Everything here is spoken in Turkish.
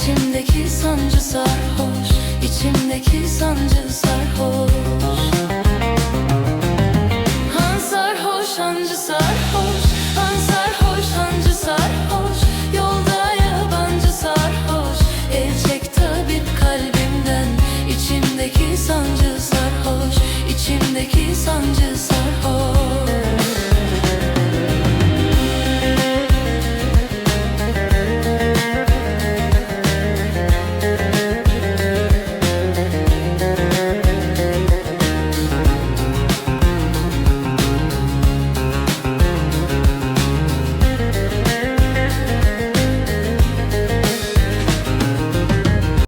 İçimdeki sancı sarhoş İçimdeki sancı sarhoş. Han sarhoş, hancı sarhoş.